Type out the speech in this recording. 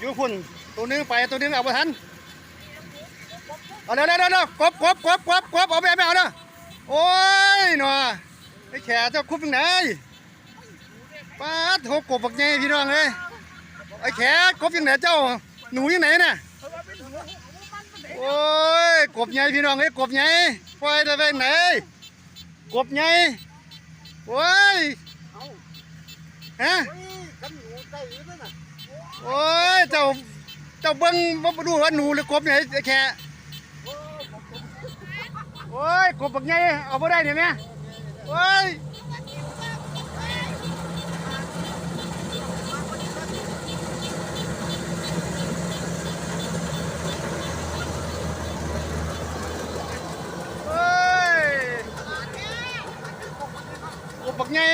อยู่พุ่นตัวหนึงไปตัวหนึงเอาไปทันเอาเร็วเร็วเร็วเร็วกบกบกบกบกบเอาไปไม่เอาเด้อโอ้ยหนอไอ้แขเจ้าคุบยังไงป้าโหกบบักใหญ่พี่น้องเลยไอ้แขกบยังไหนเจ้าหนูยังไหนน่ะโอ้ยกบใหญ่พี่น้องเอ้กบใหญ่ปล่อยได้ไปไหนกบใหญ่โอ้ยฮะ โอ้ยเจ้าเจ้าเบิ้งบ่ดูว่าหนูหรือกบไหนไอ้แค่โอ้ยกบบักใหญ่เอาบ่ได้เนี่ยแม่โอ้ยโอ้ยกบบักใหญ่